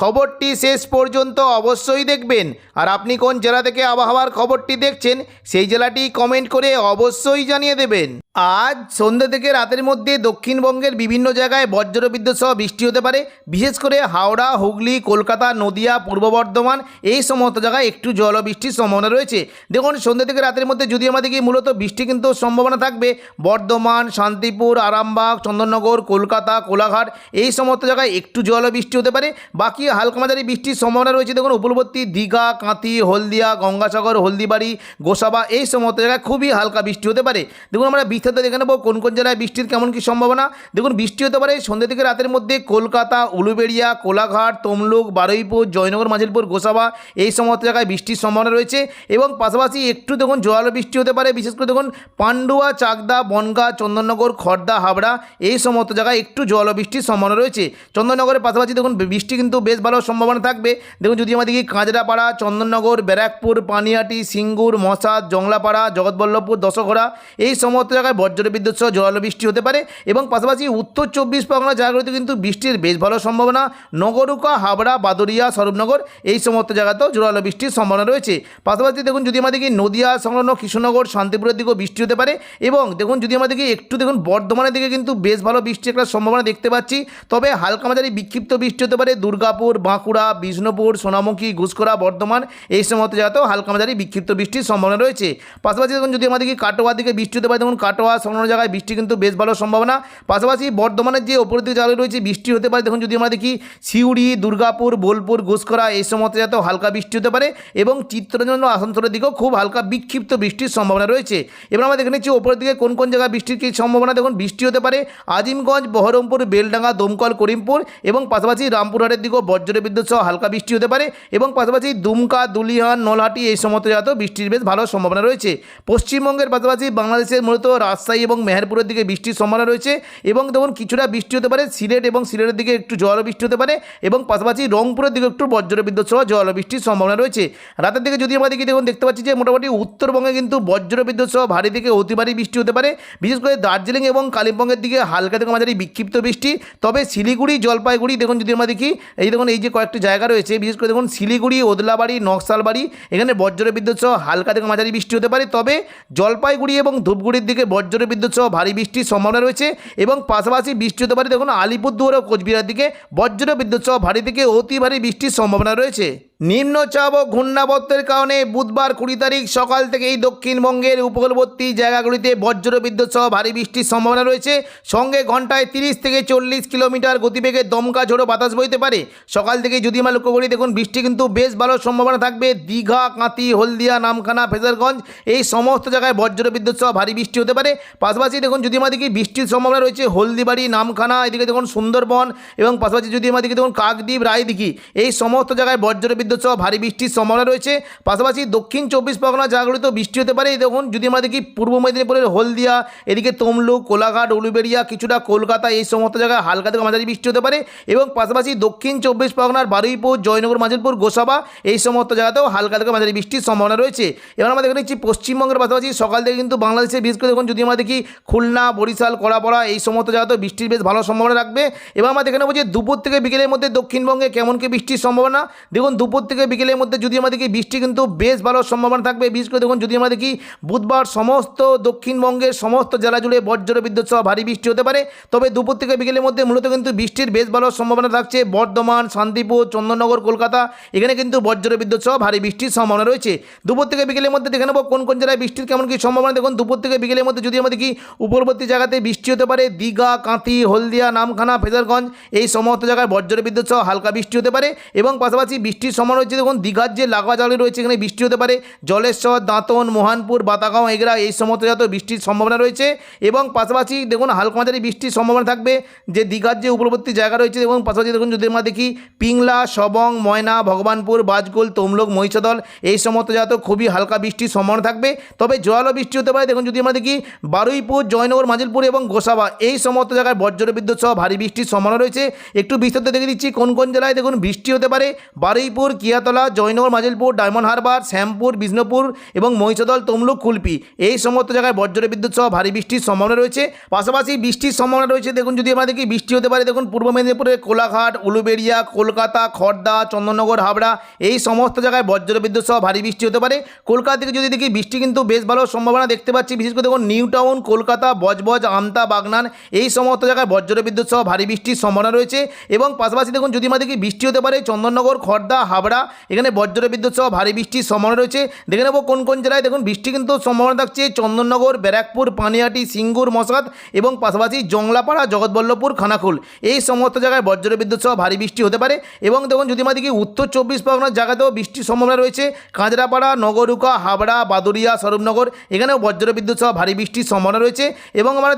খবরটি শেষ পর্যন্ত অবশ্যই দেখবেন। আর আপনি কোন জেলা থেকে আবহাওয়ার খবরটি দেখছেন, সেই জেলাটি কমেন্ট করে অবশ্যই জানিয়ে দেবেন। আজ সন্ধ্যে থেকে রাতের মধ্যে দক্ষিণবঙ্গের বিভিন্ন জায়গায় বজ্রবিদ্যুৎ সহ বৃষ্টি হতে পারে। বিশেষ করে হাওড়া, হুগলি, কলকাতা, নদিয়া, পূর্ব বর্ধমান, এই সমস্ত জায়গায় একটু জলবৃষ্টির সম্ভাবনা রয়েছে। দেখুন, সন্ধ্যে থেকে রাতের মধ্যে যদি আমাদেরকে মূলত বৃষ্টি কিন্তু সম্ভাবনা থাকবে, বর্ধমান, শান্তিপুর, আরামবাগ, চন্দননগর, কলকাতা, কোলাঘাট, এই সমস্ত জায়গায় একটু জলবৃষ্টি হতে পারে। বাকি হালকা মাঝারি বৃষ্টির সম্ভাবনা রয়েছে। দেখুন উপকূলবর্তী দীঘা, কাঁথি, হলদিয়া, গঙ্গাসাগর, হলদিবাড়ি, গোসাবা, এই সমস্ত জায়গায় খুবই হালকা বৃষ্টি হতে পারে। দেখুন, আমরা বিস্তারিত দেখে নেব কোন কোন জেলায় বৃষ্টির কেমন কী সম্ভাবনা। দেখুন, বৃষ্টি হতে পারে সন্ধ্যে থেকে রাতের মধ্যে কলকাতা, উলুবেড়িয়া, কোলাঘাট, তমলুক, বারুইপুর, জয়নগর মাঝিলপুর গোসাবা, এই সমস্ত জায়গায় বৃষ্টির সম্ভাবনা রয়েছে। এবং পাশাপাশি একটু দেখুন জল বৃষ্টি হতে পারে, বিশেষ করে দেখুন, পান্ডুয়া, চাকদা, বনগা, চন্দননগর খড়দা হাবড়া, এই সমস্ত জায়গায় একটু জল বৃষ্টির সম্ভাবনা রয়েছে। চন্দননগরের পাশাপাশি দেখুন, বৃষ্টি কিন্তু বেশ ভালো সম্ভাবনা থাকবে। দেখুন, যদি আমাদের কি কাঁচরাপাড়া, চন্দননগর, ব্যারাকপুর, পানিয়াটি, সিঙ্গুর, মশাদ, জংলাপাড়া, জগৎবল্লভপুর দশঘরা এই সমস্ত জায়গায় বজ্র বিদ্যুৎ সহ জল বৃষ্টি হতে পারে এবং পাশাপাশি উত্তর চব্বিশ পরগনা জায়গাগুলিতে কিন্তু বৃষ্টির বেশ ভালো সম্ভাবনা। নগরুকা, হাবড়া বাদুরিয়া স্বরূপনগর, এই সমস্ত জায়গাতেও জোরালো বৃষ্টির সম্ভাবনা রয়েছে। পাশাপাশি দেখুন, যদি আমাদেরকে নদিয়া সংলগ্ন কৃষ্ণনগর, শান্তিপুরের দিকেও বৃষ্টি হতে পারে এবং দেখুন, যদি আমাদেরকে একটু দেখুন, বর্ধমানের দিকে কিন্তু বেশ ভালো বৃষ্টির একটা সম্ভাবনা দেখতে পাচ্ছি। তবে হালকা মাঝারি বিক্ষিপ্ত বৃষ্টি হতে পারে দুর্গাপুর বাঁকুড়া বিষ্ণুপুর, সোনামুখী ঘুষকরা বর্ধমান এই সমস্ত জায়গাতেও হালকা মাঝারি বিক্ষিপ্ত বৃষ্টির সম্ভাবনা রয়েছে। পাশাপাশি দেখুন, যদি আমাদেরকে কাটোয়ার দিকে বৃষ্টি হতে পারে, দেখুন, কাটোয়া সংলগ্ন জায়গায় বৃষ্টি কিন্তু বেশ ভালো সম্ভাবনা। পাশাপাশি বর্ধমানের যে ওপরের দিকে জায়গা রয়েছে, বৃষ্টি হতে পারে, দেখুন, যদি আমরা দেখি সিউড়ি, দুর্গাপুর, বোলপুর ঘুষকরা এই সমস্ত জায়গাতেও হালকা বৃষ্টি হতে পারে এবং চিত্রঞ্জন, আসানসোলের দিকেও খুব হালকা বিক্ষিপ্ত বৃষ্টির সম্ভাবনা রয়েছে। এবার আমরা দেখে নিচ্ছি ওপরের দিকে কোন কোন জায়গায় বৃষ্টির কী সম্ভাবনা, দেখুন, বৃষ্টি হতে পারে। আজিমগঞ্জ, বহরমপুর, বেলডাঙ্গা, দমকল, করিমপুর এবং পাশাপাশি রামপুরহাটের দিকেও বজ্র বিদ্যুৎ সহ হালকা বৃষ্টি হতে পারে এবং পাশাপাশি দুমকা, দুলিহান, নলহাটি এই সমস্ত জায়গাতেও বৃষ্টির বেশ ভালো সম্ভাবনা রয়েছে। পশ্চিমবঙ্গের পাশাপাশি বাংলাদেশের মূলত রাজশাহী এবং মেহেরপুরের দিকে বৃষ্টির সম্ভাবনা রয়েছে এবং দেখুন কিছুটা বৃষ্টি হতে পারে সিলেট এবং সিলেটের দিকে একটু জল বৃষ্টি হতে পারে এবং পাশাপাশি রংপুরের দিকে একটু বজ্র বিদ্যুৎ সহ জল বৃষ্টির সম্ভাবনা রয়েছে। রাতের দিকে যদি আমরা দেখি দেখুন, দেখতে পাচ্ছি যে মোটামুটি উত্তরবঙ্গে কিন্তু বজ্র বিদ্যুৎ সহ ভারী থেকে অতি ভারী বৃষ্টি হতে পারে। বিশেষ করে দার্জিলিং এবং কালিম্পংয়ের দিকে হালকা থেকে মাঝারি বিক্ষিপ্ত বৃষ্টি। তবে শিলিগুড়ি, জলপাইগুড়ি দেখুন যদি আমরা দেখি, এই দেখুন, এই যে কয়েকটি জায়গা রয়েছে, বিশেষ করে দেখুন, শিলিগুড়ি, ওদলাবাড়ি, নকশালবাড়ি, এখানে বজ্র বিদ্যুৎ সহ হালকা থেকে মাঝারি বৃষ্টি হতে পারে। তবে জলপাইগুড়ি এবং ধূপগুড়ির দিকে বজ্র বিদ্যুৎ সহ ভারী বৃষ্টির সম্ভাবনা রয়েছে এবং পাশাপাশি বৃষ্টি হতে পারে, দেখুন, আলিপুরদুয়ার ও কোচবিহার দিকে বজ্র বিদ্যুৎ সহ ভারী থেকে অতি ভারী বৃষ্টির সম্ভাবনা রয়েছে। নিম্নচাপ ও ঘূর্ণাবর্তের কারণে বুধবার কুড়ি তারিখ সকাল থেকেই দক্ষিণবঙ্গের উপকূলবর্তী জায়গাগুলিতে বজ্র বিদ্যুৎ সহ ভারী বৃষ্টির সম্ভাবনা রয়েছে। সঙ্গে ঘন্টায় তিরিশ থেকে চল্লিশ কিলোমিটার গতিবেগে দমকা ঝোড়ো বাতাস বইতে পারে। সকাল থেকে যদি আমরা লক্ষ্য করি, দেখুন, বৃষ্টি কিন্তু বেশ ভালো সম্ভাবনা থাকবে। দীঘা কাঁতি হলদিয়া, নামখানা, ফেজারগঞ্জ, এই সমস্ত জায়গায় বজ্র বিদ্যুৎ সহ ভারী বৃষ্টি হতে পারে। পাশাপাশি দেখুন, যদি আমাদেরকে বৃষ্টির সম্ভাবনা রয়েছে, হলদিবাড়ি, নামখানা, এদিকে দেখুন, সুন্দরবন এবং পাশাপাশি যদি আমাদেরকে দেখুন, কাকদ্বীপ, রায়দিঘি, এই সমস্ত জায়গায় বজ্র বিদ্যুৎ সহ ভারী বৃষ্টির সম্ভাবনা রয়েছে। পাশাপাশি দক্ষিণ চব্বিশ পরগনা জায়গাগুলিতেও বৃষ্টি হতে পারে। দেখুন, যদি আমরা দেখি পূর্ব মেদিনীপুরের হলদিয়া, এদিকে তমলুক, কোলাঘাট, উলুবেড়িয়া, কিছুটা কলকাতা, এই সমস্ত জায়গায় হালকা থেকে মাঝারি বৃষ্টি হতে পারে এবং পাশাপাশি দক্ষিণ চব্বিশ পরগনার বারুইপুর, জয়নগর মাজিলপুর গোসাবা, এই সমস্ত জায়গাতেও হালকা থেকে মাঝারি বৃষ্টির সম্ভাবনা রয়েছে। এবার আমরা দেখে নিচ্ছি পশ্চিমবঙ্গের পাশাপাশি সকাল থেকে কিন্তু বাংলাদেশে বিশেষ করে দেখুন, যদি আমরা দেখি খুলনা, বরিশাল, কড়াপড়া, এই সমস্ত জায়গাতেও বৃষ্টির বেশ ভালো সম্ভাবনা রাখবে। এবার আমরা দেখে নেব যে দুপুর থেকে বিকেলের মধ্যে দক্ষিণবঙ্গে কেমন কি বৃষ্টির সম্ভাবনা। দেখুন, দুপুর থেকে বিকেলের মধ্যে যদি আমরা দেখি বৃষ্টি কিন্তু বেশ ভালো সম্ভাবনা থাকবে। বিশেষ করে দেখুন, যদি আমরা দেখি বুধবার সমস্ত দক্ষিণবঙ্গের সমস্ত জেলা জুড়ে বজ্র বিদ্যুৎ সহ ভারী বৃষ্টি হতে পারে, তবে দুপুর থেকে বিকেলের মধ্যে মূলত কিন্তু বৃষ্টির বেশ ভালো সম্ভাবনা থাকছে বর্ধমান, শান্তিপুর, চন্দননগর, কলকাতা। এখানে কিন্তু বজ্র বিদ্যুৎ সহ ভারী বৃষ্টির সম্ভাবনা রয়েছে। দুপুর থেকে বিকেলের মধ্যে দেখে নেব কোন কোন জেলায় বৃষ্টির কেমন কি সম্ভাবনা। দেখুন, দুপুর থেকে বিকেলের মধ্যে যদি আমরা দেখি উপরবর্তী জায়গাতে বৃষ্টি হতে পারে, দীঘা, কাঁথি, হলদিয়া, নামখানা, ফেজারগঞ্জ, এই সমস্ত জায়গায় বজ্র বিদ্যুৎ সহ হালকা বৃষ্টি হতে পারে এবং পাশাপাশি বৃষ্টির সম্ভাবনা সম্ভাবনা রয়েছে দেখুন, দীঘার যে লাগোয়া জায়গাগুলি রয়েছে, এখানে বৃষ্টি হতে পারে। জলেশ্বর দাঁতন মোহানপুর, বাতাগাঁও, এগরা, এই সমস্ত জায়গাতেও বৃষ্টির সম্ভাবনা রয়েছে। এবং পাশাপাশি দেখুন হালকা মাঝারি বৃষ্টির সম্ভাবনা থাকবে। যে দীঘার যে উপরবর্তী জায়গা রয়েছে এবং পাশাপাশি দেখুন, যদি আমরা দেখি, পিংলা, সবং, ময়না, ভগবানপুর বাজকুল তমলুক, মহিষাদল, এই সমস্ত জায়গাতেও খুবই হালকা বৃষ্টির সম্ভাবনা থাকবে। তবে জোয়ালো বৃষ্টি হতে পারে, দেখুন, যদি আমরা দেখি, বারুইপুর, জয়নগর, মাজিলপুর এবং গোসাবা, এই সমস্ত জায়গায় বজ্র বিদ্যুৎ সহ ভারী বৃষ্টির সম্ভাবনা রয়েছে। একটু বিস্তারিত দেখে দিচ্ছি, কোন কোন জেলায় দেখুন, বৃষ্টি হতে পারে? বারুইপুর কিয়াতলা, জয়নগর, মাজিলপুর, ডায়মন্ড হারবার, শ্যামপুর, বিষ্ণুপুর এবং মহিষাদল, তমলুক কুলপি এই সমস্ত জায়গায় বজ্র বিদ্যুৎ সহ ভারী বৃষ্টির সম্ভাবনা রয়েছে। পাশাপাশি বৃষ্টির সম্ভাবনা রয়েছে, দেখুন যদি আমরা দেখি বৃষ্টি হতে পারে, দেখুন পূর্ব মেদিনীপুরের কোলাঘাট, উলুবেড়িয়া, কলকাতা খড়দা চন্দননগর, হাবড়া, এই সমস্ত জায়গায় বজ্র বিদ্যুৎ সহ ভারী বৃষ্টি হতে পারে। কলকাতা থেকে যদি দেখি বৃষ্টি কিন্তু বেশ ভালো সম্ভাবনা দেখতে পাচ্ছি, বিশেষ করে দেখুন নিউ টাউন, কলকাতা, বজবজ, আমতা, বাগনান, এই সমস্ত জায়গায় বজ্র বিদ্যুৎ সহ ভারী বৃষ্টির সম্ভাবনা রয়েছে। এবং পাশাপাশি দেখুন যদি আমরা দেখি বৃষ্টি হতে পারে, চন্দননগর খড়দা হাবড়া এখানে বজ্র বিদ্যুৎ সহ ভারী বৃষ্টির সম্ভাবনা রয়েছে। দেখে নেব কোন কোন জেলায়। দেখুন, বৃষ্টি কিন্তু সম্ভাবনা থাকছে চন্দননগর, ব্যারাকপুর, পানিহাটি, সিঙ্গুর, মশাদ এবং পাশাপাশি জংলাপাড়া, জগৎবল্লভপুর খানাকুল এই সমস্ত জায়গায় বজ্র বিদ্যুৎ সহ ভারী বৃষ্টি হতে পারে এবং দেখুন, যদি আমরা দেখি উত্তর চব্বিশ পরগনার জায়গাতেও বৃষ্টির সম্ভাবনা রয়েছে। কাঁচরাপাড়া, নগরুকা, হাবড়া বাদুরিয়া স্বরূপনগর, এখানেও বজ্র বিদ্যুৎ সহ ভারী বৃষ্টির সম্ভাবনা রয়েছে। এবং আমরা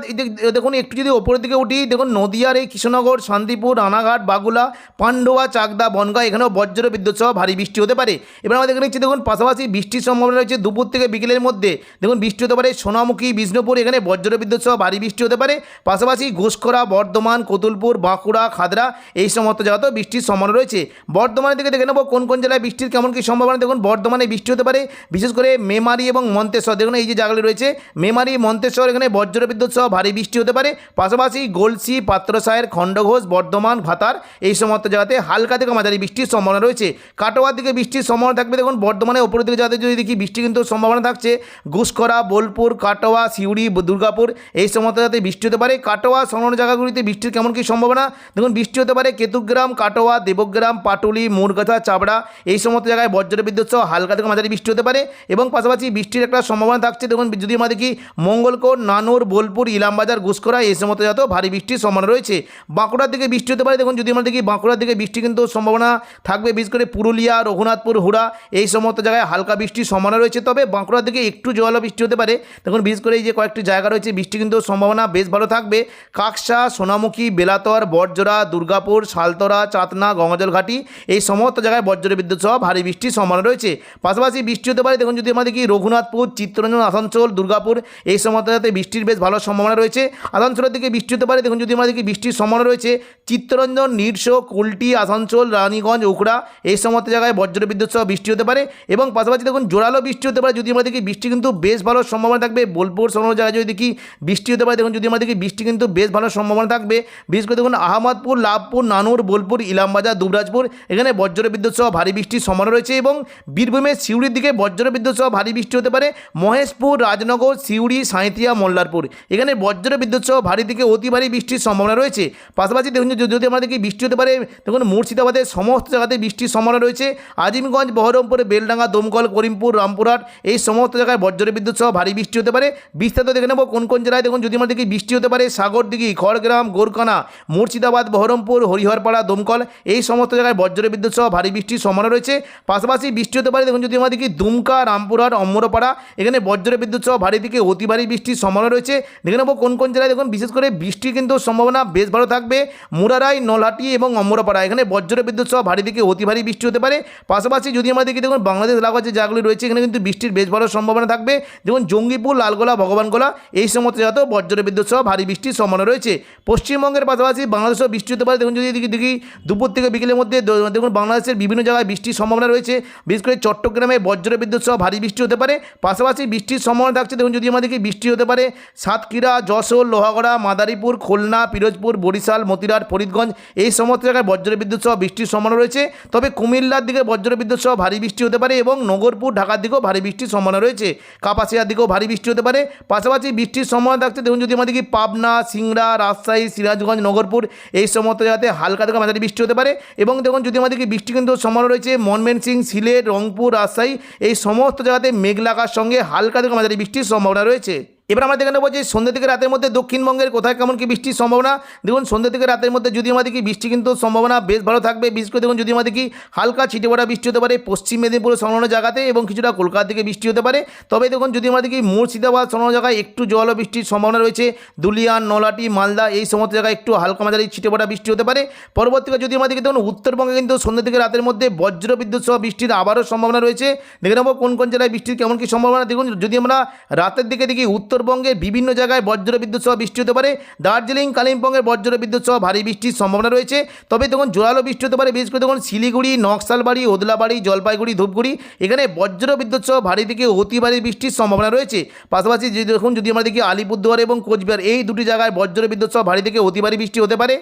দেখুন, একটু যদি ওপরের দিকে উঠি, দেখুন, নদিয়ার এই কৃষ্ণনগর, শান্তিপুর, রানাঘাট, বাগুলা, পান্ডুয়া, চাকদা, বনগাঁ, এখানেও বজ্র বিদ্যুৎ সহ ভারী বৃষ্টি হতে পারে। এবার আমরা দেখে নিচ্ছি, দেখুন, পাশাপাশি বৃষ্টির সম্ভাবনা রয়েছে দুপুর থেকে বিকেলের মধ্যে। দেখুন, বৃষ্টি হতে পারে সোনামুখী, বিষ্ণুপুর, এখানে বজ্র বিদ্যুৎ সহ ভারী বৃষ্টি হতে পারে। পাশাপাশি ঘুষখরা, বর্ধমান, কতুলপুর, বাঁকুড়া, খাদরা, এই সমস্ত জায়গাতেও বৃষ্টির সম্ভাবনা রয়েছে। বর্ধমানের দিকে দেখে নেব, কোন কোন জেলায় বৃষ্টির কেমন কী সম্ভাবনা। দেখুন, বর্ধমানে বৃষ্টি হতে পারে, বিশেষ করে মেমারি এবং মন্তেশ্বর। দেখুন, এই যে জায়গাগুলি রয়েছে, মেমারি, মন্তেশ্বর, এখানে বজ্র বিদ্যুৎ সহ ভারী বৃষ্টি হতে পারে। পাশাপাশি গোলসি পাত্রসায়ের খণ্ডঘোষ, বর্ধমান, ভাতার, এই সমস্ত জায়গাতে হালকা থেকে মাঝারি বৃষ্টির সম্ভাবনা রয়েছে। কাটোয়ার দিকে বৃষ্টির সম্ভাবনা থাকবে। দেখুন, বর্ধমানে ওপরের দিকে যাতে যদি দেখি, বৃষ্টি কিন্তু সম্ভাবনা থাকছে। ঘুষখরা, বোলপুর, কাটোয়া, সিউড়ি, দুর্গাপুর, এই সমস্ত যাতে বৃষ্টি হতে পারে। কাটোয়া সংলগ্ন জায়গাগুলিতে বৃষ্টির কেমন কী সম্ভাবনা? দেখুন, বৃষ্টি হতে পারে কেতুগ্রাম, কাটোয়া, দেবগ্রাম, পাটুলি, মুরগাছা, চাবড়া, এই সমস্ত জায়গায় বজ্র বিদ্যুৎ সহ হালকা থেকে মাঝারি বৃষ্টি হতে পারে এবং পাশাপাশি বৃষ্টির একটা সম্ভাবনা থাকছে। দেখুন, যদি আমরা দেখি, মঙ্গলকোট, নানুর, বোলপুর, ইলামবাজার, ঘুষখরা, এই সমস্ত জায়গাতেও ভারী বৃষ্টির সম্ভাবনা রয়েছে। বাঁকুড়ার দিকে বৃষ্টি হতে পারে। দেখুন, যদি আমরা দেখি, বাঁকুড়ার দিকে বৃষ্টি কিন্তু সম্ভাবনা থাকবে, বিশেষ করে পুরুলিয়া, রঘুনাথপুর, হুড়া এই সমস্ত জায়গায় হালকা বৃষ্টির সম্ভাবনা রয়েছে। তবে বাঁকুড়ার দিকে একটু জল বৃষ্টি হতে পারে। দেখুন, বিশেষ করে এই যে কয়েকটি জায়গা রয়েছে, বৃষ্টি কিন্তু সম্ভাবনা বেশ ভালো থাকবে। কাকসা, সোনামুখী, বেলাতর, বটজোড়া, দুর্গাপুর, শালতরা, চাতনা গঙ্গাজল ঘাটি এই সমস্ত জায়গায় বজ্র বিদ্যুৎ সহ ভারী বৃষ্টির সম্ভাবনা রয়েছে। পাশাপাশি বৃষ্টি হতে পারে, দেখুন, যদি আমরা দেখি রঘুনাথপুর, চিত্তরঞ্জন, আসানসোল, দুর্গাপুর এই সমস্ত জায়গাতে বৃষ্টির বেশ ভালো সম্ভাবনা রয়েছে। আসানসোলের দিকে বৃষ্টি হতে পারে, দেখুন, যদি আমরা দেখি বৃষ্টির সম্ভাবনা রয়েছে, চিত্তরঞ্জন, নিরসো, কুলটি, আসানসোল, রানীগঞ্জ, উখড়া এই সমস্ত জায়গায় বজ্র বিদ্যুৎ সহ বৃষ্টি হতে পারে এবং পাশাপাশি দেখুন, জোরালো বৃষ্টি হতে পারে যদি আমরা দেখি বৃষ্টি কিন্তু বেশ ভালো সম্ভাবনা থাকবে। বোলপুর সংলগ্ন জায়গায় যদি দেখি বৃষ্টি হতে পারে, দেখুন যদি আমরা দেখি বৃষ্টি কিন্তু বেশ ভালো সম্ভাবনা থাকবে। বিশেষ করে দেখুন, আহমদপুর, লাভপুর, নানুর, বোলপুর, ইলামবাজার, দুবরাজপুর, এখানে বজ্র বিদ্যুৎ সহ ভারী বৃষ্টির সম্ভাবনা রয়েছে এবং বীরভূমের সিউড়ির দিকে বজ্র বিদ্যুৎ সহ ভারী বৃষ্টি হতে পারে। মহেশপুর, রাজনগর, সিউড়ি সাঁইতিয়া মোল্লারপুর, এখানে বজ্র বিদ্যুৎ সহ ভারী থেকে অতি ভারী বৃষ্টির সম্ভাবনা রয়েছে। পাশাপাশি দেখুন, যদি আমরা দেখি বৃষ্টি হতে পারে, দেখুন, মুর্শিদাবাদের সমস্ত জায়গাতে বৃষ্টির সম্ভাবনা রয়েছে। আজিমগঞ্জ, বহরমপুর, বেলডাঙ্গা, দমকল, করিমপুর, রামপুরহাট এই সমস্ত জায়গায় বজ্র বিদ্যুৎ সহ ভারী বৃষ্টি হতে পারে। বিস্তারিত দেখে নেব কোন কোন জেলায়। দেখুন, যদি আমরা বৃষ্টি হতে পারে, সাগরদিঘি, খড়গ্রাম গোরকানা মুর্শিদাবাদ, বহরমপুর, হরিহরপাড়া, দমকল এই সমস্ত জায়গায় বজ্র বিদ্যুৎ সহ ভারী বৃষ্টির সম্ভাবনা রয়েছে। পাশাপাশি বৃষ্টি হতে পারে, দেখুন, যদি আমরা দেখি দুমকা, রামপুরহাট অম্বরপাড়া এখানে বজ্র বিদ্যুৎ সহ ভারী থেকে অতি ভারী বৃষ্টির সম্ভাবনা রয়েছে। দেখে নেব কোন কোন জেলায়, দেখুন, বিশেষ করে বৃষ্টির কিন্তু সম্ভাবনা বেশ ভালো থাকবে। মুরারাই, নলহাটি এবং অম্বরপাড়া এখানে বজ্র বিদ্যুৎ সহ ভারী থেকে অতি ভারী বৃষ্টি হতে পারে। পাশাপাশি যদি আমরা দেখি দেখুন বাংলাদেশ যে জায়গাগুলি রয়েছে, এখানে কিন্তু বৃষ্টির বেশ ভালো সম্ভাবনা থাকবে। যেমন জঙ্গিপুর, লালগোলা, ভগবানগোলা, এই সমস্ত জায়গাতেও বজ্র বিদ্যুৎ সহ ভারী বৃষ্টির সম্ভাবনা রয়েছে। পশ্চিমবঙ্গের পাশাপাশি বাংলাদেশেও বৃষ্টি হতে পারে। দেখুন যদি দেখি, দুপুর থেকে বিকেলের মধ্যে দেখুন বাংলাদেশের বিভিন্ন জায়গায় বৃষ্টির সম্ভাবনা রয়েছে। বিশেষ করে চট্টগ্রামে বজ্র বিদ্যুৎ সহ ভারী বৃষ্টি হতে পারে। পাশাপাশি বৃষ্টির সম্ভাবনা থাকছে। দেখুন যদি দেখি বৃষ্টি হতে পারে, সাতক্ষীরা, যশোর, লোহাগড়া, মাদারীপুর, খুলনা, পিরোজপুর, বরিশাল মতিরাট ফরিদগঞ্জ, এই সমস্ত জায়গায় বজ্র বিদ্যুৎ সহ বৃষ্টির সম্ভাবনা রয়েছে। তবে কুমিল্লার দিকে বজ্র বিদ্যুৎ সহ ভারী বৃষ্টি হতে পারে এবং নগরপুর, ঢাকার দিকেও ভারী বৃষ্টির সম্ভাবনা রয়েছে। কাপাসিয়ার দিকেও ভারী বৃষ্টি হতে পারে। পাশাপাশি বৃষ্টির সম্ভাবনা থাকছে, দেখুন যদি আমরা দেখি পাবনা, সিংড়া, রাজশাহী, সিরাজগঞ্জ, নগরপুর, এই সমস্ত জায়গাতে হালকা থেকে মাঝারি বৃষ্টি হতে পারে এবং দেখুন যদি আমাদের কি বৃষ্টি কিন্তু সম্ভাবনা রয়েছে মনমেনসিং সিলেট, রংপুর, রাজশাহী, এই সমস্ত জায়গাতে মেঘলাকার সঙ্গে হালকা থেকে মাঝারি বৃষ্টির সম্ভাবনা রয়েছে। এবার আমরা দেখে নেব যে সন্ধ্যে থেকে রাতের মধ্যে দক্ষিণবঙ্গের কোথায় কেমন কি বৃষ্টির সম্ভাবনা। দেখুন, সন্ধ্যে থেকে রাতের মধ্যে যদি আমাদের কি বৃষ্টি কিন্তু সম্ভাবনা বেশ ভালো থাকবে। বিশেষ করে দেখুন, যদি আমাদের কি হালকা ছিটে পড়া বৃষ্টি হতে পারে পশ্চিম মেদিনীপুর সংলগ্ন জায়গাতে এবং কিছুটা কলকাতা থেকে বৃষ্টি হতে পারে। তবে দেখুন, যদি আমাদের কি মুর্শিদাবাদ সংলগ্ন জায়গায় একটু জল বৃষ্টির সম্ভাবনা রয়েছে দুলিয়ান নলাটি মালদা এই সমস্ত জায়গায় একটু হালকা মাঝারি ছিটে পড়া বৃষ্টি হতে পারে। পরবর্তীকালে যদি আমাদেরকে দেখুন, উত্তরবঙ্গে কিন্তু সন্ধ্যে থেকে রাতের মধ্যে বজ্র বিদ্যুৎ সহ বৃষ্টির আবারও সম্ভাবনা রয়েছে। দেখে নেব কোন কোন জেলায় বৃষ্টির কেমন কি সম্ভাবনা। দেখুন, যদি আমরা রাতের দিকে দেখি উত্তরবঙ্গের বিভিন্ন জায়গায় বজ্র বিদ্যুৎ সহ বৃষ্টি হতে পারে। দার্জিলিং কালিম্পংয়ের বজ্র বিদ্যুৎ সহ ভারী বৃষ্টির সম্ভাবনা রয়েছে। তবে তখন জোরালো বৃষ্টি হতে পারে, বিশেষ করে তখন শিলিগুড়ি, নকশালবাড়ি, ওদলাবাড়ি, জলপাইগুড়ি, ধূপগুড়ি, এখানে বজ্র বিদ্যুৎ সহ ভারী থেকে অতি ভারী বৃষ্টির সম্ভাবনা রয়েছে। পাশাপাশি যদি দেখুন, যদি আমরা দেখি আলিপুরদুয়ার এবং কোচবিহার, এই দুটি জায়গায় বজ্র বিদ্যুৎ সহ ভারী থেকে অতি ভারী বৃষ্টি হতে পারে।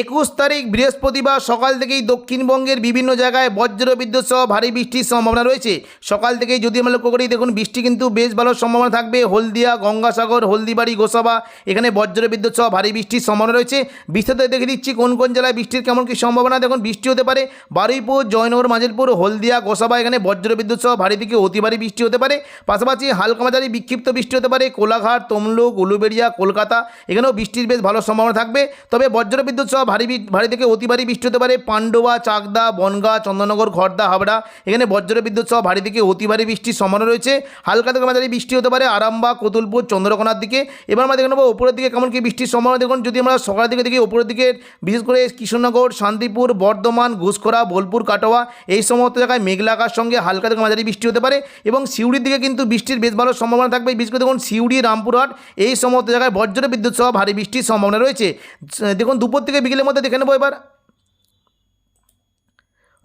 একুশ তারিখ বৃহস্পতিবার সকাল থেকেই দক্ষিণবঙ্গের বিভিন্ন জায়গায় বজ্র বিদ্যুৎ সহ ভারী বৃষ্টির সম্ভাবনা রয়েছে। সকাল থেকেই যদি আমরা লক্ষ্য করি, দেখুন, বৃষ্টি কিন্তু বেশ ভালো সম্ভাবনা থাকবে। হলদিয়া, গঙ্গাসাগর, হলদিবাড়ি, গোসাবা, এখানে বজ্র বিদ্যুৎ সহ ভারী বৃষ্টির সম্ভাবনা রয়েছে। বিস্তারিত দেখে দিচ্ছি কোন কোন জেলায় বৃষ্টির কেমন কী সম্ভাবনা। দেখুন, বৃষ্টি হতে পারে বারুইপুর, জয়নগর মাজিলপুর হলদিয়া, গোসাবা, এখানে বজ্র বিদ্যুৎ সহ ভারী থেকে অতি ভারী বৃষ্টি হতে পারে। পাশাপাশি হালকা মাঝারি বিক্ষিপ্ত বৃষ্টি হতে পারে। কোলাঘাট, তমলুক, উলুবেড়িয়া, কলকাতা, এখানেও বৃষ্টির বেশ ভালো সম্ভাবনা থাকবে। তবে বজ্র বিদ্যুৎ সহ ভারী ভারী থেকে অতি ভারী বৃষ্টি হতে পারে। পান্ডবা চাকদা, বনগা, চন্দননগর খড়দা হাবড়া, এখানে বজ্র বিদ্যুৎ সহ ভারী থেকে অতি ভারী বৃষ্টির সম্ভাবনা রয়েছে। হালকা থেকে মাঝারি বৃষ্টি হতে পারে আরামবা, কতুলপুর, চন্দ্রকোনার দিকে। এবার আমরা দেখে নেব উপরের দিকে কেমন কি বৃষ্টির সম্ভাবনা। দেখুন, যদি আমরা সকালের দিকে দেখি উপরের দিকে বিশেষ করে কৃষ্ণনগর, শান্তিপুর, বর্ধমান ঘুষখোরা বোলপুর, কাটোয়া, এই সমস্ত জায়গায় মেঘলা আকাশ সঙ্গে হালকা থেকে মাঝারি বৃষ্টি হতে পারে এবং সিউড়ির দিকে কিন্তু বৃষ্টির বেশ ভালো সম্ভাবনা থাকবে। বিশেষ করে দেখুন, সিউড়ি, রামপুরহাট, এই সমস্ত জায়গায় বজ্র বিদ্যুৎ সহ ভারী বৃষ্টির সম্ভাবনা রয়েছে। দেখুন, দুপুর থেকে বিকেলের মধ্যে দেখে নেব এবার।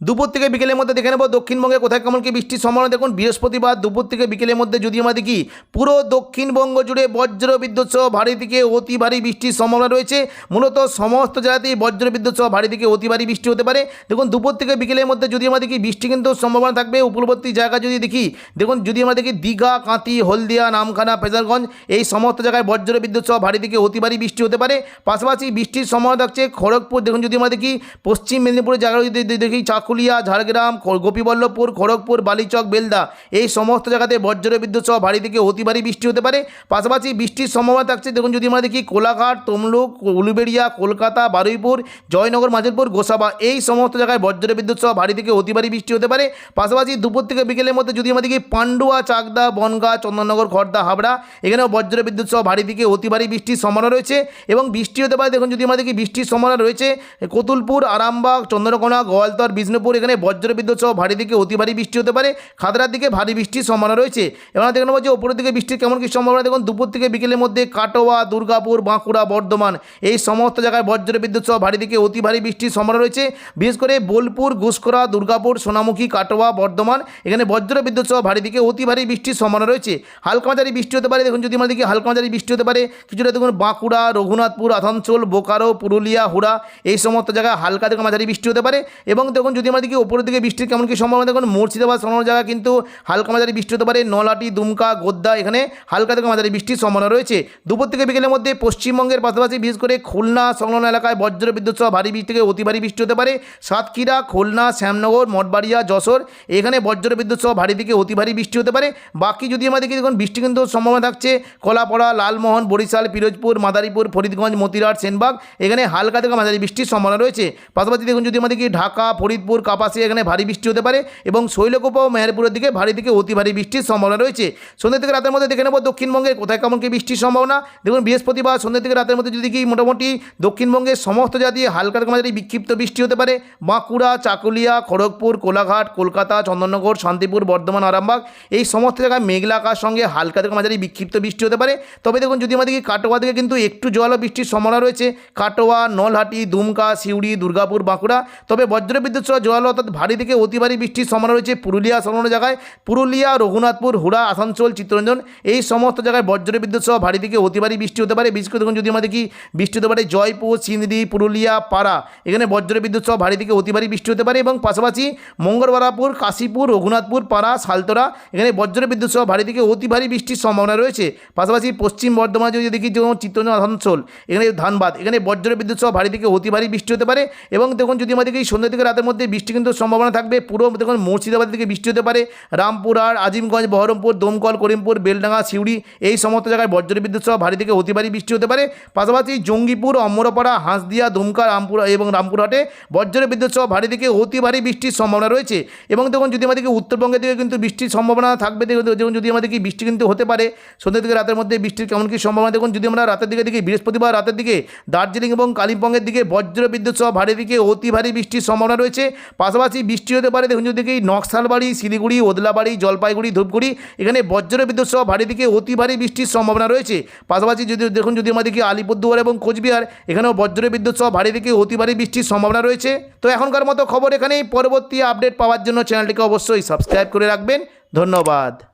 দুপুর থেকে বিকেলের মধ্যে দেখে নেব দক্ষিণবঙ্গে কোথায় কেমন কি বৃষ্টির সম্ভাবনা। দেখুন, বৃহস্পতিবার দুপুর থেকে বিকেলের মধ্যে যদি আমরা দেখি পুরো দক্ষিণবঙ্গ জুড়ে বজ্র বিদ্যুৎ সহ ভারী থেকে অতি ভারী বৃষ্টির সম্ভাবনা রয়েছে। মূলত সমস্ত জায়গাতেই বজ্র বিদ্যুৎ সহ ভারী থেকে অতি ভারী বৃষ্টি হতে পারে। দেখুন, দুপুর থেকে বিকেলের মধ্যে যদি আমরা দেখি বৃষ্টি কিন্তু সম্ভাবনা থাকবে। উপলবর্তী জায়গা যদি দেখি, দেখুন, যদি আমরা দেখি দীঘা কাঁতি হলদিয়া, নামখানা, ফেজারগঞ্জ, এই সমস্ত জায়গায় বজ্র বিদ্যুৎ সহ ভারী থেকে অতি ভারী বৃষ্টি হতে পারে। পাশাপাশি বৃষ্টির সম্ভাবনা থাকছে খড়গপুর। দেখুন, যদি আমরা দেখি পশ্চিম মেদিনীপুরের জায়গা যদি দেখি দেখি চাকুলিয়া, ঝাড়গ্রাম গোপীবল্লভপুর, খড়গপুর, বালিচক, বেলদা এই সমস্ত জায়গাতে বজ্র বিদ্যুৎ সহ ভারী থেকে অতি ভারী বৃষ্টি হতে পারে। পাশাপাশি বৃষ্টির সম্ভাবনা থাকছে, দেখুন যদি আমরা দেখি কোলাঘাট, তমলুক, উলুবেড়িয়া, কলকাতা, বারুইপুর, জয়নগর মাজিলপুর গোসাবা এই সমস্ত জায়গায় বজ্র বিদ্যুৎ সহ ভারী থেকে অতি ভারী বৃষ্টি হতে পারে। পাশাপাশি দুপুর থেকে বিকেলের মধ্যে যদি আমরা দেখি পান্ডুয়া, চাকদা, বনগা, চন্দননগর খড়দা হাবড়া, এখানেও বজ্র বিদ্যুৎ সহ ভারী থেকে অতি ভারী বৃষ্টির সম্ভাবনা রয়েছে এবং বৃষ্টি হতে পারে। দেখুন যদি আমরা দেখি বৃষ্টির সম্ভাবনা রয়েছে, কতুলপুর, আরামবাগ, চন্দ্রকোনা, গোয়ালতর বিষ্ণুপুর এখানে বজ্র বিদ্যুৎ সহ ভারী দিকে অতি ভারী বৃষ্টি হতে পারে। খাদরার দিকে ভারী বৃষ্টির সম্ভাবনা রয়েছে। এবার দেখে নেব যে ওপরের দিকে বৃষ্টির কেমন কী সম্ভাবনা। দেখুন, দুপুর থেকে বিকেলের মধ্যে কাটোয়া, দুর্গাপুর, বাঁকুড়া, বর্ধমান এই সমস্ত জায়গায় বজ্র বিদ্যুৎ সহ ভারী দিকে অতি ভারী বৃষ্টির সম্ভাবনা রয়েছে। বিশেষ করে বোলপুর ঘুষখোরা দুর্গাপুর, সোনামুখী, কাটোয়া, বর্ধমান এখানে বজ্র বিদ্যুৎ সহ ভারী থেকে অতি ভারী বৃষ্টির সম্ভাবনা রয়েছে। হালকা মাঝারি বৃষ্টি হতে পারে। দেখুন, যদি আমরা দেখি হালকা মাঝারি বৃষ্টি হতে পারে, কিছুটা দেখুন বাঁকুড়া, রঘুনাথপুর, আসানসোল, বোকারো, পুরুলিয়া, হুড়া এই সমস্ত জায়গায় হালকা থেকে মাঝারি বৃষ্টি হতে পারে। এবং দেখুন, যদি আমরা দেখি ওপরের দিকে বৃষ্টির কেমন কী সম্ভাবনা? দেখুন, মুর্শিদাবাদ সংলগ্ন জায়গা কিন্তু হালকা মাঝারি বৃষ্টি হতে পারে। নলাটি দুমকা গোদ্দা এখানে হালকা থেকে মাঝারি বৃষ্টির সম্ভাবনা রয়েছে। দুপুর থেকে বিকেলের মধ্যে পশ্চিমবঙ্গের পাশাপাশি বিশেষ করে খুলনা, সংলগ্ন এলাকায় বজ্র বিদ্যুৎ সহ ভারী বৃষ্টি থেকে অতি ভারী বৃষ্টি হতে পারে। সাতক্ষীরা, খুলনা, শ্যামনগর, মঠবাড়িয়া, যশোর এখানে বজ্র বিদ্যুৎ সহ ভারী থেকে অতি ভারী বৃষ্টি হতে পারে। বাকি যদি দেখি, দেখুন, বৃষ্টি কিন্তু সম্ভাবনা থাকছে কলাপাড়া, লালমোহন, বরিশাল, পিরোজপুর, মাদারীপুর, ফরিদগঞ্জ, মতিরাট, সেনবাগ এখানে হালকা থেকে মাঝারি বৃষ্টির সম্ভাবনা রয়েছে। পাশাপাশি দেখুন, যদি দেখি ঢাকা, ফরিদপুর কাপাসি এখানে ভারী বৃষ্টি হতে পারে এবং শৈলকুপা ও মেহেরপুরের দিকে ভারী থেকে অতি ভারী বৃষ্টির সম্ভাবনা রয়েছে। সন্ধ্যে থেকে রাতের মধ্যে দেখে নেব দক্ষিণবঙ্গে কোথায় কেমন কি বৃষ্টির সম্ভাবনা। দেখুন, বৃহস্পতিবার সন্ধ্যে থেকে রাতের মধ্যে যদি কি মোটামুটি দক্ষিণবঙ্গের সমস্ত জাতি হালকার মাঝারি বিক্ষিপ্ত বৃষ্টি হতে পারে, বাঁকুড়া, চাকুলিয়া, খড়গপুর, কোলাঘাট, কলকাতা, চন্দননগর, শান্তিপুর, বর্ধমান, আরামবাগ, এই সমস্ত জায়গায় মেঘলা আকাশ সঙ্গে হালকা থেকে মাঝারি বিক্ষিপ্ত বৃষ্টি হতে পারে। তবে দেখুন, যদি আমাদের কাটোয়া থেকে কিন্তু একটু জল বৃষ্টির সম্ভাবনা রয়েছে, কাটোয়া, নলহাটি, দুমকা, সিউড়ি, দুর্গাপুর, বাঁকুড়া, তবে বজ্রবিদ্যুৎ সহ জল অর্থাৎ ভারী থেকে অতি ভারী বৃষ্টির সম্ভাবনা রয়েছে পুরুলিয়া, সংলগ্ন জায়গায়। পুরুলিয়া, রঘুনাথপুর, হুড়া, আসানসোল, চিত্তরঞ্জন এই সমস্ত জায়গায় বজ্রবিদ্যুৎ সহ ভারী থেকে অতি ভারী বৃষ্টি হতে পারে। বিশেষ করে দেখুন, যদি আমরা দেখি, বৃষ্টি হতে পারে জয়পুর সিন্দি পুরুলিয়া, পাড়া। এখানে বজ্রবিদ্যুৎ সহ ভারী থেকে অতি ভারী বৃষ্টি হতে পারে এবং পাশাপাশি মঙ্গলবারাপুর, কাশীপুর, রঘুনাথপুর, পাড়া সালতরা এখানে বজ্র বিদ্যুৎ সহ ভারী থেকে অতি ভারী বৃষ্টির সম্ভাবনা রয়েছে। পাশাপাশি পশ্চিম বর্ধমান, যদি দেখি, যেমন চিত্তরঞ্জন, আসানসোল, এখানে ধানবাদ, এখানে বজ্র বিদ্যুৎ সহ ভারী থেকে অতি ভারী বৃষ্টি হতে পারে। এবং দেখুন, যদি আমরা দেখি, সন্ধ্যা থেকে রাতের মধ্যে বৃষ্টি কিন্তু সম্ভাবনা থাকবে। পুরো দেখুন মুর্শিদাবাদ থেকে বৃষ্টি হতে পারে। রামপুরহাট আজিমগঞ্জ, বহরমপুর, দমকল, করিমপুর, বেলডাঙ্গা, সিউড়ি এই সমস্ত জায়গায় বজ্রবিদ্যুৎ সহ ভারী থেকে অতি ভারী বৃষ্টি হতে পারে। পাশাপাশি জঙ্গিপুর অমরপাড়া হাঁসদিয়া দুমকা রামপুর এবং রামপুরহাটে বজ্র বিদ্যুৎ সহ ভারী থেকে অতি ভারী বৃষ্টির সম্ভাবনা রয়েছে। এবং দেখুন যদি আমাদেরকে উত্তরবঙ্গের দিকে কিন্তু বৃষ্টির সম্ভাবনা থাকবে, দেখুন যদি আমাদেরকে বৃষ্টি কিন্তু হতে পারে সন্ধ্যা থেকে রাতের মধ্যে বৃষ্টির কেমন কী সম্ভাবনা, দেখুন যদি আমরা রাতের দিকে দেখি, বৃহস্পতিবার রাতের দিকে দার্জিলিং এবং কালিম্পংয়ের দিকে বজ্র বিদ্যুৎ সহ ভারী দিকে অতি ভারী বৃষ্টির সম্ভাবনা রয়েছে। পাশাপাশি বৃষ্টি হতে পারে। দেখুন, যদি নকশালবাড়ি, শিলিগুড়ি, ওদলাবাড়ি, জলপাইগুড়ি, ধূপগুড়ি, এখানে বজ্র বিদ্যুৎ সহ ভারী দিকে অতি ভারী বৃষ্টির সম্ভাবনা রয়েছে। পাশাপাশি যদি, দেখুন, যদি আমাদের আমাদেরকে আলিপুরদুয়ার এবং কোচবিহার, এখানেও বজ্র বিদ্যুৎ সহ ভারী দিকে অতি ভারী বৃষ্টির সম্ভাবনা রয়েছে। তো এখনকার মতো খবর এখানেই। পরবর্তী আপডেট পাওয়ার জন্য চ্যানেলটিকে অবশ্যই সাবস্ক্রাইব করে রাখবেন। ধন্যবাদ।